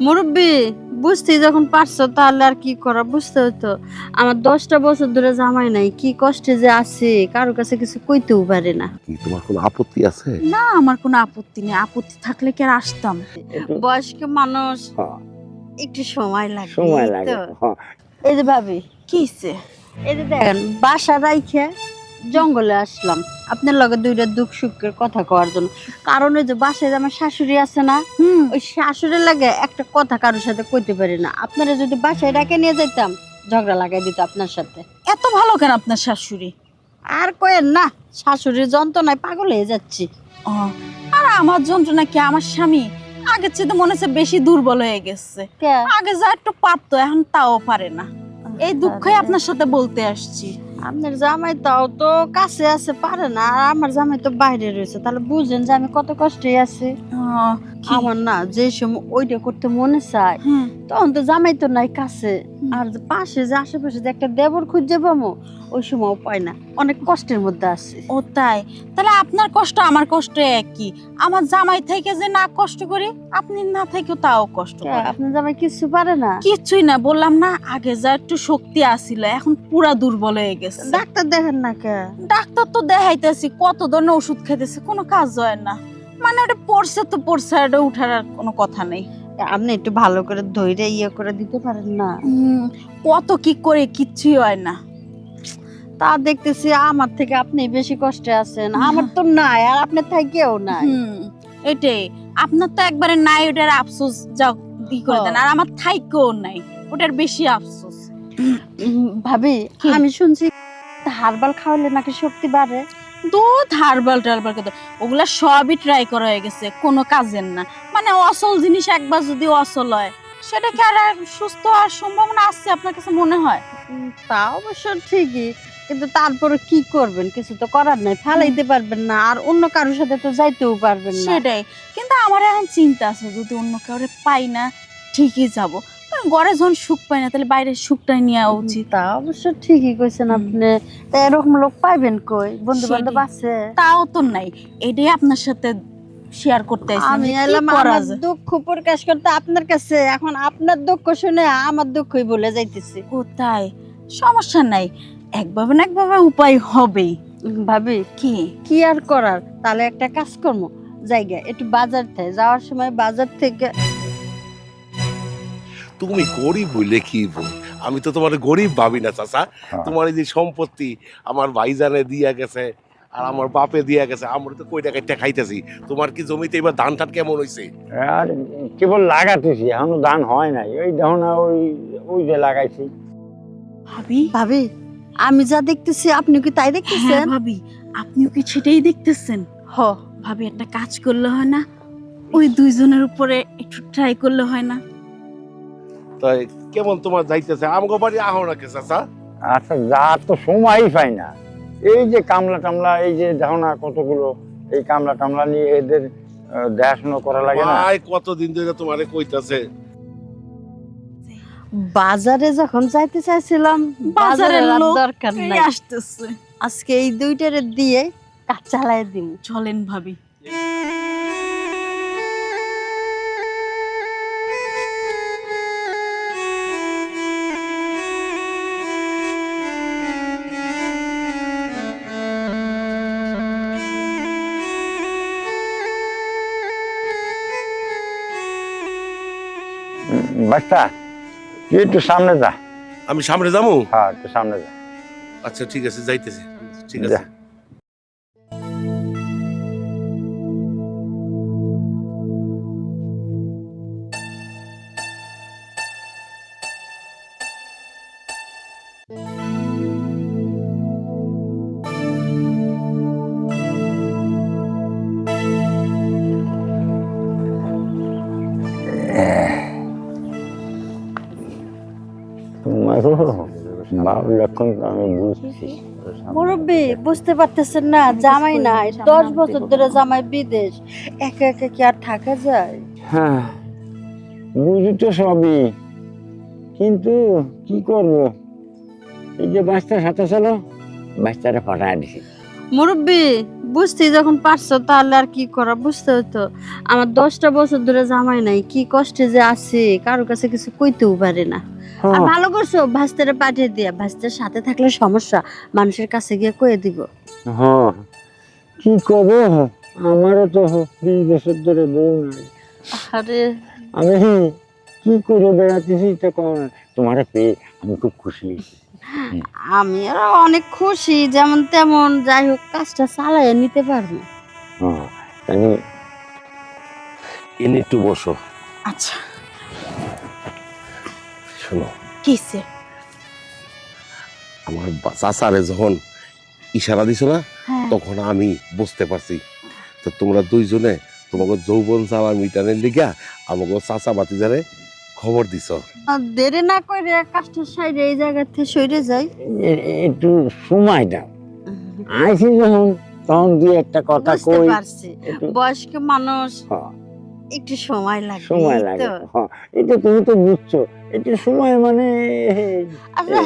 মুরব্বী বুঝতে যখন পারছ তাহলে আর কি করা বুঝতে হতো আমার দশটা বছর ধরে জামাই নাই কি কষ্টে যে আছে কারও কাছে কিছু কইতেও পারে না কি তোমার কোনো আপত্তি আছে না আমার কোনো আপত্তি নেই আপত্তি থাকলে কি আর আসতাম বয়স্ক মানুষ হ্যাঁ। একটু সময় লাগে সময় লাগে তো। হ্যাঁ। এই যে ভাবি কি? এই যে দেখেন বাসা রাইখে জঙ্গলে আসলাম। আপনার লগে দুইটা দুঃখ সুখের কথা কওয়ার জন্য। কারণ ওই যে বাসায় আমার শাশুড়ি আছে না হুম। ওই শাশুড়ির লাগে একটা কথা কারোর সাথে কইতে পারি না। আপনারা যদি বাসায় ডাকে নিয়ে যেতাম ঝগড়া লাগাই দিত আপনার সাথে। এত ভালো কেন আপনার শাশুড়ি? আর কয়েন না শাশুড়ির যন্ত্রণায় পাগল হয়ে যাচ্ছি। আর আমার যন্ত্রণা কি আমার স্বামী? আগের চেয়ে তো মনে হচ্ছে বেশি দুর্বল হয়ে গেছে। আগে যা একটু পারতো এখন তাও পারে না। এই দুঃখই আপনার সাথে বলতে আসছি। আপনার জামাই তাও তো কাছে আছে, পারে না আর আমার জামাই তো বাইরে রয়েছে, তাহলে বুঝেন যে আমি কত কষ্টে আছি? আমার না যে সময় ওইটা করতে মনে চায় তখন তো জামাই তো নাই কাছে। আর পাশে যে আশেপাশে যে একটা দেবর খুঁজে পাবো ওই সময় পায় না। অনেক কষ্টের মধ্যে আছে। ও তাই। তাহলে আপনার কষ্ট আমার কষ্ট একই। আমার জামাই থেকে যে না কষ্ট করি আপনি না থেকেও তাও কষ্ট আপনার জামাই কিছু পারে না? কিছুই না বললাম না আগে যা একটু শক্তি আসিল এখন পুরা দুর্বল হয়ে গেছে। ডাক্তার দেখেন না কে? ডাক্তার তো দেখাইতেছি কত ধরনের ওষুধ খেতেছে কোনো কাজ হয় না। মানে ওটা পড়ছে তো পড়ছে এটা উঠার আর কোনো কথা নেই। আপনি একটু ভালো করে ধৈর্য ইয়ে করে দিতে পারেন না। কত কি করে কিচ্ছুই হয় না। তা দেখতেছি আমার থেকে আপনি বেশি কষ্টে আছেন আমার তো নাই আর আপনার থেকেও নাই। এটাই। আপনার তো একবারে নাই ওটার আফসোস যা ই করে দেন। আর আমার থাইকেও নাই ওটার বেশি আফসোস। ভাবি আমি শুনছি হারবাল খাওয়ালে নাকি শক্তি বাড়ে? দুধ হারবাল টারবাল কত ওগুলা সবই ট্রাই করা হয়ে গেছে কোনো কাজের না। মানে অসল জিনিস একবার যদি অসল হয় সেটা কি আর আর সুস্থ হওয়ার সম্ভাবনা আছে আপনার কাছে মনে হয়? তা অবশ্য ঠিকই কিন্তু তারপরে কি করবেন? কিছু তো করার নাই ফালাইতে পারবেন না আর অন্য কারোর সাথে তো যাইতেও পারবেন না। সেটাই কিন্তু আমার এখন চিন্তা আছে যদি অন্য কাউরে পাই না ঠিকই যাব। কারণ ঘরে যখন সুখ পাই না তাহলে বাইরের সুখটাই নেওয়া উচিত। তা অবশ্য ঠিকই কইছেন আপনি। তা এরকম লোক পাইবেন কই? বন্ধু বান্ধব আছে। তাও তো নাই। এটাই আপনার সাথে শেয়ার করতে আমি এলাম আমার দুঃখ প্রকাশ করতে আপনার কাছে। এখন আপনার দুঃখ শুনে আমার দুঃখই বলে যাইতেছি। কোথায়? সমস্যা নাই। একভাবে না একভাবে উপায় হবেই। ভাবি কি? কি আর করার? তাহলে একটা কাজ করব। জায়গা একটু বাজার থেকে। যাওয়ার সময় বাজার থেকে তুমি গরিব হইলে কি বল আমি তো তোমার গরিব ভাবি না চাচা। হ্যাঁ। তোমার এই যে সম্পত্তি আমার ভাইজানে দিয়া গেছে আর আমার বাপে দিয়া গেছে আমরা তো কই টাকা খাইতেছি? তোমার কি জমিতে এবার ধান টান কেমন হইছে? আর কেবল লাগাতেছি এখনও ধান হয় নাই। ওই দেখো না ওই ওই যে লাগাইছি। ভাবি? ভাবি আমি যা দেখতেছি আপনি কি তাই হ্যাঁ দেখতেছেন ভাবি আপনিও কি সেটাই দেখতেছেন? হ। ভাবি একটা কাজ করলে হয় না? ওই দুইজনের উপরে একটু ট্রাই করলে হয় না? তাই কেমন তোমার যাইতেছে? আমগো বাড়ি আহো না কে চাচা? আচ্ছা যা তো সময়ই পাই না। এই যে কামলা টামলা এই যে না কতগুলো এই কামলা টামলা নিয়ে এদের দেখাশোনা করা লাগে না? ভাই কতদিন ধরে তোমারে কইতাছে? বাজারে যখন যাইতে চাইছিলাম বাজারের বাজারের লোক দরকার নাই। আসতেছে। আজকে এই দুইটারে দিয়ে কাজ চালাই দিব চলেন ভাবি। বাচ্চা তুই একটু সামনে যা। আমি সামনে যাব? হ্যাঁ একটু সামনে যা। আচ্ছা ঠিক আছে যাইতেছি। ঠিক আছে। তোমারও ভালো আমি বুঝছি। মুরব্বী বুঝতে পারতেছেন না জামাই নাই। দশ বছর ধরে জামাই বিদেশ। একা একা কি আর থাকা যায়? হ্যাঁ বুঝি তো সবই। কিন্তু কি করব? এই যে সাথে চলো পাঠায় দিছি। মুরব্বী বুঝতে যখন পারছ তাহলে আর কি করা বুঝতে হতো আমার দশটা বছর ধরে জামাই নাই কি কষ্টে যে আছে কারও কাছে কিছু কইতেও পারে না। আর ভালো করছ? ভাস্তারে পাঠিয়ে দিয়া। ভাস্তার সাথে থাকলে সমস্যা। মানুষের কাছে গিয়ে কয়ে দিব। হ্যাঁ। কি করব আমারও তো বিশ বছর ধরে বউ নাই। আরে আমি কি করে বেড়াতেছি তো কোন তোমার পেয়ে আমি খুব খুশি আমি আর অনেক খুশি যেমন তেমন। যাই হোক কাজটা চালাইয়ে নিতে পারব। হ্যাঁ এনে একটু বসো। আচ্ছা। শোনো। কিসে আমার চাচারে যখন ইশারা দিছো না হ্যাঁ। তখন আমি বুঝতে পারছি। তো তোমরা দুইজনে তোমাকে যৌবন চাওয়ার মিটানের লিগা আমাকে চাচা বাতিজারে খবর দিছ। দেরি না করে কাজটা সাইডে এই জায়গা থেকে সরে যাই। একটু সময় দাও। আইসি যখন তখন দুই একটা কথা বুঝতে কই। বয়স্ক মানুষ। হ্যাঁ, একটু সময় লাগে সময় লাগে। হ্যাঁ এটা তুমি তো বুঝছ একটু সময় মানে আচ্ছা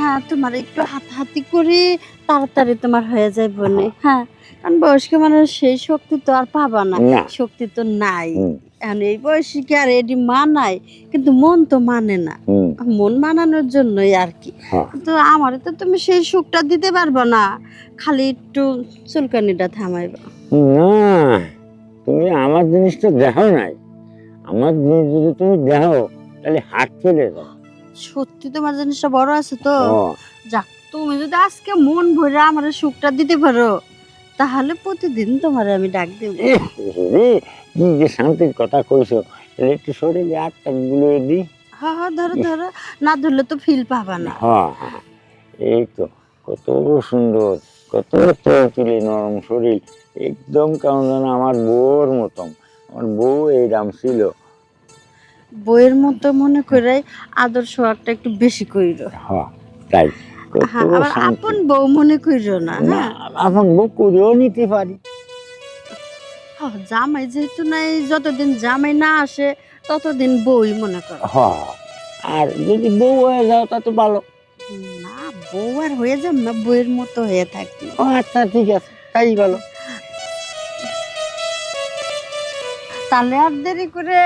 হ্যাঁ তোমার একটু হাতাহাতি করে তাড়াতাড়ি তোমার হয়ে যায় বনে হ্যাঁ। কারণ বয়স্ক মানুষ সেই শক্তি তো আর পাবা না না। শক্তি তো নাই। এখন এই বয়সে কি আর এটি মানায়? কিন্তু মন তো মানে না। মন মানানোর জন্যই আর কি। হ্যাঁ। তো আমার তো তুমি সেই সুখটা দিতে পারবে না খালি একটু চুলকানিটা থামাইবা। না। তুমি আমার জিনিসটা দেখো নাই। আমার জিনিস যদি তুমি দেখো তাহলে হাত ফেলে দাও। সত্যি তোমার জিনিসটা বড় আছে তো। যাক তুমি যদি আজকে মন ভরে আমার সুখটা দিতে পারো তাহলে প্রতিদিন তোমার আমি ডাক দেব। রে কি যে শান্তির কথা কইছো তাহলে একটু শরীরে আটটা গুলো দিই হ্যাঁ হ্যাঁ ধরো ধরো। না ধরলে তো ফিল পাবা না। হ্যাঁ হ্যাঁ। এই তো কত সুন্দর। কত তুলে নরম শরীর একদম কেমন যেন আমার বউর মতন আমার বউ এই দাম ছিল। বইয়ের মতো মনে করে আদর সোহাগটা একটু বেশি কইরো। হ্যাঁ তাই। হ্যাঁ আবার আপন বউ মনে কইরো না না হ্যাঁ? আপন বউ করেও নিতে পারি। জামাই যেহেতু নাই যতদিন জামাই না আসে ততদিন বই মনে করো। হ্যাঁ আর যদি বউ হয়ে যাও তা তো ভালো। না বউ আর হয়ে যাম না বইয়ের মতো হয়ে থাকি ও আচ্ছা ঠিক আছে তাই তাহলে আর দেরি করে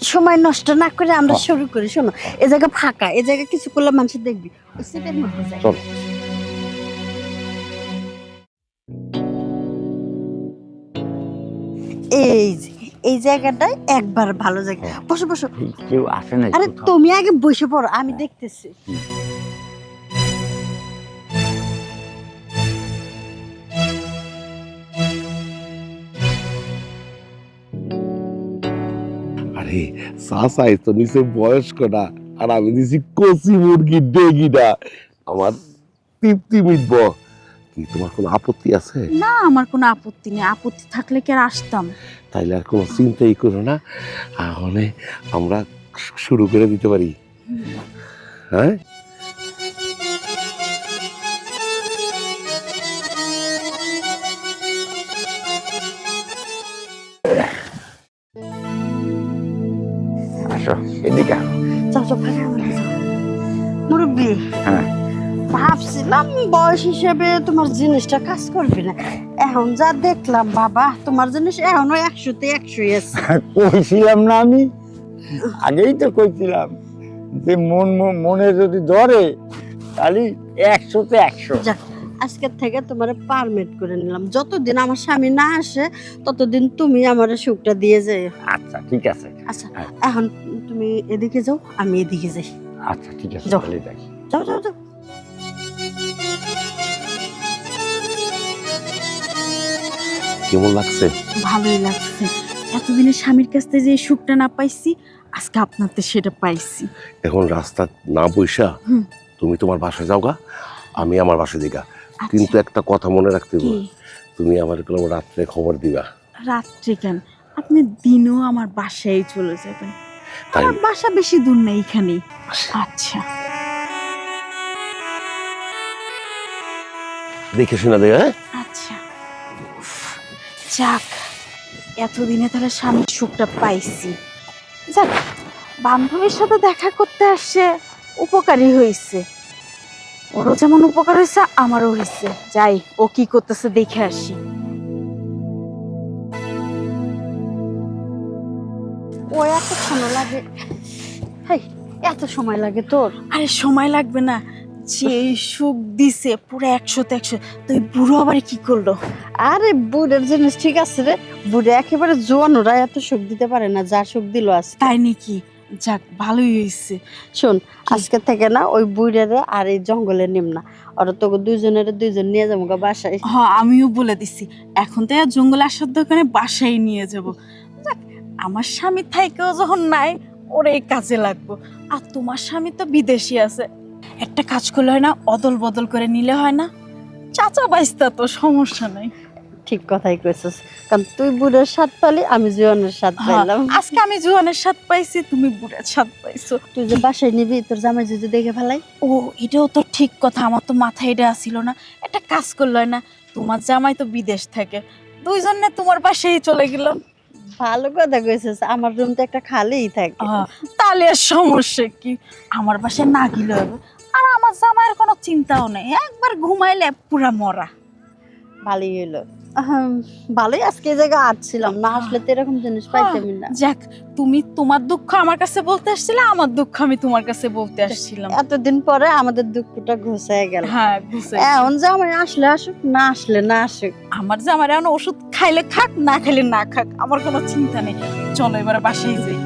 সময় নষ্ট না করে আমরা। শুরু করি শোনো এ জায়গা ফাঁকা এ জায়গা কিছু করলে মানুষ দেখবি ওই সিটের মধ্যে যাই। চলো। এই যে এই জায়গাটায় একবার ভালো জায়গা হ্যাঁ। বসো বসো কেউ আসে না আরে তুমি আগে বসে পড়ো আমি দেখতেছি চাচাই তো নিচে বয়স্ক না আর আমি দিছি কচি মুরগি ডেগিটা। আমার তৃপ্তি মিটব। কি তোমার কোনো আপত্তি আছে? না আমার কোনো আপত্তি নেই। আপত্তি থাকলে কি আর আসতাম? তাইলে আর কোনো চিন্তাই করো না। তাহলে আমরা শুরু করে দিতে পারি। হ্যাঁ? আসো এদিকে আসো। যাও যাও ফাঁকা আমাকে যাও মুরব্বী হ্যাঁ। ভাবছিলাম বয়স হিসেবে তোমার জিনিসটা কাজ করবে না। এখন যা দেখলাম বাবা তোমার জিনিস এখনও একশোতে একশোই আছে। কইছিলাম না আমি? আগেই তো কইছিলাম যে মন মনে যদি ধরে তাহলে একশোতে একশো। আজকের থেকে তোমার পারমিট করে নিলাম। যতদিন আমার স্বামী না আসে ততদিন তুমি আমার সুখটা দিয়ে যাই আচ্ছা ঠিক আছে। আচ্ছা হ্যাঁ। এখন তুমি এদিকে যাও আমি এদিকে যাই। আচ্ছা ঠিক আছে যাও। ভালো থাকি যাও যাও যাও। কেমন লাগছে? ভালোই লাগছে। এতদিনে স্বামীর কাছ থেকে যে সুখটা না পাইছি আজকে আপনার তো সেটা পাইছি। এখন রাস্তা না বৈশা হুম। তুমি তোমার বাসায় যাও গা আমি আমার বাসায় দিগা কিন্তু আচ্ছা, একটা কথা মনে রাখতে কি? হবে তুমি আমার কোনো রাত্রে খবর দিবা। রাত্রে কেন? আপনি দিনও আমার বাসায় চলে যাবেন। তাই বাসা বেশি দূর না এইখানেই আচ্ছা। দেখে শোনা দেয় হ্যাঁ? আচ্ছা। যাক এতদিনে তাহলে স্বামীর সুখটা পাইছি। যাক বান্ধবীর সাথে দেখা করতে আসছে উপকারী হয়েছে ওরও যেমন উপকার হয়েছে আমারও হয়েছে যাই ও কি করতেছে দেখে আসি। জোয়ানো লাগে। হেই এত সময় লাগে তোর? আরে সময় লাগবে না। যে সুখ দিছে পুরো একশোতে একশো। তো এই বুড়ো আবার কি করল? আরে বুড়ের জিনিস ঠিক আছে রে। বুড়ে একেবারে জোয়ানোরা এত সুখ দিতে পারে না যা সুখ দিল আজকে। তাই নাকি? যাক ভালোই হয়েছে। শোন আজকে থেকে না ওই বুড়েরে আর এই জঙ্গলে নিম না। ওরা তোকে দুইজনের দুইজন নিয়ে যাব বাসায়। হ্যাঁ আমিও বলে দিছি। এখন তো আর জঙ্গলে আসার দোকানে বাসায় নিয়ে যাব। আমার স্বামী থাইকেও যখন নাই ওরে এই কাজে লাগবো। আর তোমার স্বামী তো বিদেশি আছে। একটা কাজ করলে হয় না অদল বদল করে নিলে হয় না। চাচা বাইস্তা তো সমস্যা নাই। ঠিক কথাই কইছিস। কারণ তুই বুড়ের স্বাদ পালি আমি জীবনের স্বাদ হ্যাঁ, পাইলাম। আজকে আমি জোয়ানের স্বাদ পাইছি তুমি বুড়ার স্বাদ পাইছো। তুই যে বাসায় নিবি তোর জামাই যদি দেখে ফেলাই। ও এটাও তো ঠিক কথা আমার তো মাথায় এটা আসিল না। একটা কাজ করল না তোমার জামাই তো বিদেশ থাকে। দুইজনে তোমার পাশেই চলে গেলাম। ভালো কথা কইছিস আমার রুম তো একটা খালিই থাকে। তাহলে আর সমস্যা কি? আমার পাশে না গেলে হবে। আর আমার জামাইয়ের কোনো চিন্তাও নেই। একবার ঘুমাইলে পুরা মরা। ভালোই হইল। ভালোই আজকে এই জায়গায় আসছিলাম না আসলে তো এরকম জিনিস পাইতামই না। যাক তুমি তোমার দুঃখ আমার কাছে বলতে আসছিলে আমার দুঃখ আমি তোমার কাছে বলতে আসছিলাম। এতদিন পরে আমাদের দুঃখটা ঘুষায় গেল। হ্যাঁ এখন জামাই আসলে আসুক না আসলে না আসুক। আমার জামাই এখন ওষুধ খাইলে খাক না খাইলে না খাক আমার কোনো চিন্তা নেই। চলো এবারে বাসায় যাই।